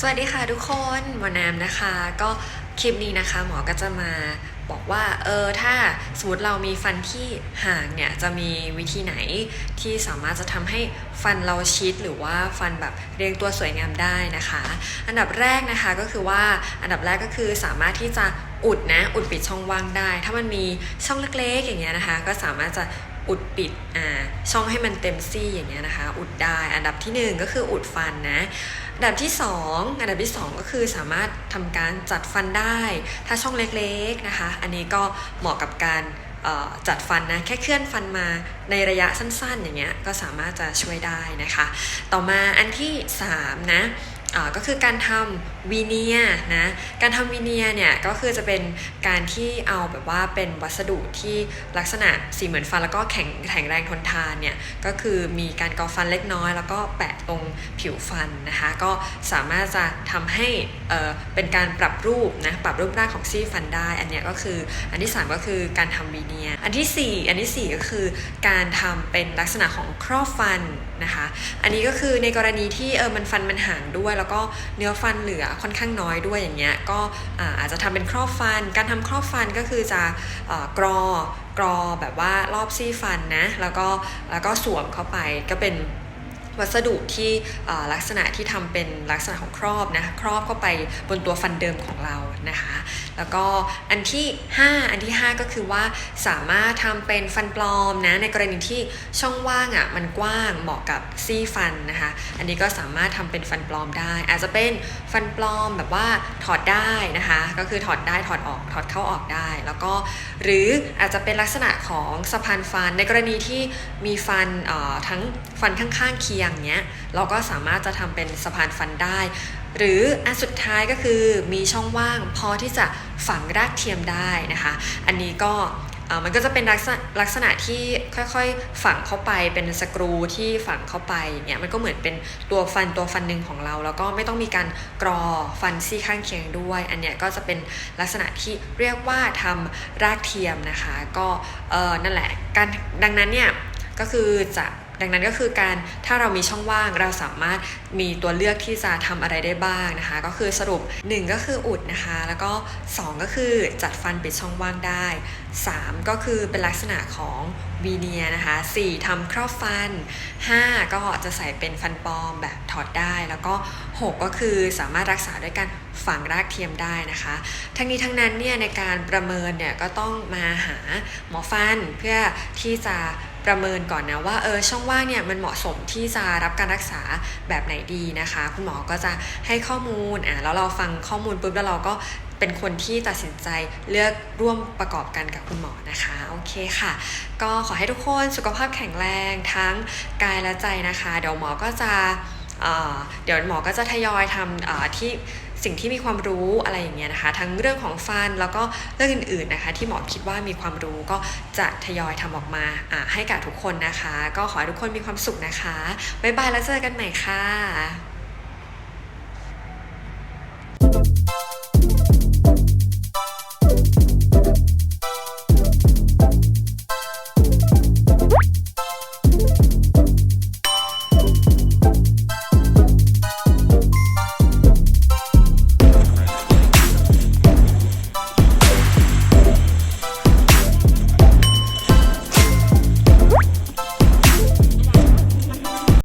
สวัสดีค่ะทุกคนหมอน้ำนะคะ ก็คลิปนี้นะคะ หมอก็จะมาบอกว่าเออถ้าสมมติเรามีฟันที่ห่างเนี่ยจะมีวิธีไหนที่สามารถจะทำให้ฟันเราชิดหรือว่าฟันแบบเรียงตัวสวยงามได้นะคะ อันดับแรกนะคะก็คือว่าอันดับแรกก็คือสามารถที่จะอุดนะอุดปิดช่องว่างได้ ถ้ามันมีช่องเล็กๆอย่างเงี้ยนะคะ ก็สามารถจะอุดปิดอ่าช่องให้มันเต็มซี่อย่างเงี้ยนะคะ อุดได้อันดับที่หนึ่งก็คืออุดฟันนะอันดับที่ 2 อันดับที่ 2 ก็คือสามารถทำการจัดฟันได้ ถ้าช่องเล็กๆนะคะ อันนี้ก็เหมาะกับการจัดฟันนะแค่เคลื่อนฟันมาในระยะสั้นๆ อย่างเงี้ยก็สามารถจะช่วยได้นะคะ ต่อมาอันที่ 3 นะ ก็คือการทำวีเนียนะ การทำวีเนียเนี่ยก็คือจะเป็นการที่เอาแบบว่าเป็นวัสดุที่ลักษณะสีเหมือนฟันแล้วก็แข็งแข็งแรงทนทานเนี่ยก็คือมีการกอฟันเล็กน้อย แล้วก็แปะตรงผิวฟันนะคะก็สามารถจะทำให้เเป็นการปรับรูปนะปรับรูปร่างของซี่ฟันได้ อันเนี้ยก็คืออันที่ 3 ก็คือการทำวีเนีย อันทีสี่4 อันที่ 4 ก็คือการทำเป็นลักษณะของครอบฟันนะคะ อันนี้ก็คือในกรณีที่เออมันฟันมันห่างด้วยแล้วก็เนื้อฟันเหลือค่อนข้างน้อยด้วยอย่างเงี้ยก็อาจจะทำเป็นครอบฟัน การทำครอบฟันก็คือจะอกรอกรอแบบว่ารอบซี่ฟันนะแล้วก็แล้วก็สวมเข้าไปก็เป็น วัสดุที่ลักษณะที่ทำเป็นลักษณะของครอบนะครอบเข้าไปบนตัวฟันเดิมของเรานะคะแล้วก็อันที่ 5 อันที่ 5 ก็คือว่าสามารถทำเป็นฟันปลอมนะในกรณีที่ช่องว่างอะ่ะมันกว้างเหมาะกับซี่ฟันนะคะอันนี้ก็สามารถทำเป็นฟันปลอมได้ อาจจะเป็นฟันปลอมแบบว่าถอดได้นะคะก็คือถอดได้ถอดออกถอดเข้าออกได้ แล้วก็หรืออาจจะเป็นลักษณะ ของสะพานฟัน ในกรณีที่มีฟันทั้งฟันข้างๆเคียงเนี้ยเราก็สามารถจะทำเป็นสะพานฟันได้ หรืออันสุดท้ายก็คือมีช่องว่างพอที่จะฝังรากเทียมได้นะคะ อันนี้ก็ มันก็จะเป็นลักษณะลักษณะที่ค่อยๆฝังเข้าไปเป็นสกรูที่ฝังเข้าไปอย่างเงี้ยมันก็เหมือนเป็นตัวฟันตัวฟันหนึ่งของเรา แล้วก็ไม่ต้องมีการกรอฟันซี่ข้างเคียงด้วย อันเนี้ยก็จะเป็นลักษณะที่เรียกว่าทำรากเทียมนะคะ ก็เออนั่นแหละการดังนั้นเนี่ยก็คือจะ ดังนั้นก็คือการถ้าเรามีช่องว่างเราสามารถมีตัวเลือกที่จะทำอะไรได้บ้างนะคะ ก็คือสรุป 1 ก็คืออุดนะคะ แล้วก็ 2 ก็คือจัดฟันปิดช่องว่างได้ 3 ก็คือเป็นลักษณะของวีเนียนะคะ 4ทำครอบฟัน 5 ก็จะใส่เป็นฟันปลอมแบบถอดได้ แล้วก็ 6 ก็คือสามารถรักษาด้วยการฝังรากเทียมได้นะคะ ทั้งนี้ทั้งนั้นเนี่ยในการประเมินเนี่ยก็ต้องมาหาหมอฟันเพื่อที่จะ ประเมินก่อนนะว่าเออช่องว่างเนี่ยมันเหมาะสมที่จะรับการรักษาแบบไหนดีนะคะ คุณหมอก็จะให้ข้อมูลอะแล้วเราฟังข้อมูลปุ๊บแล้วเราก็เป็นคนที่ตัดสินใจเลือกร่วมประกอบกันกับคุณหมอนะคะโอเคค่ะ ก็ขอให้ทุกคนสุขภาพแข็งแรงทั้งกายและใจนะคะ เดี๋ยวหมอก็จะเเดี๋ยวหมอก็จะทยอยทำที่ สิ่งที่มีความรู้อะไรอย่างเงี้ยนะคะ ทั้งเรื่องของฟันแล้วก็เรื่องอื่นๆนะคะ ที่หมอคิดว่ามีความรู้ก็จะทยอยทำออกมาให้กับทุกคนนะคะ ก็ขอให้ทุกคนมีความสุขนะคะบ๊ายบายแล้วเจอกันใหม่ค่ะ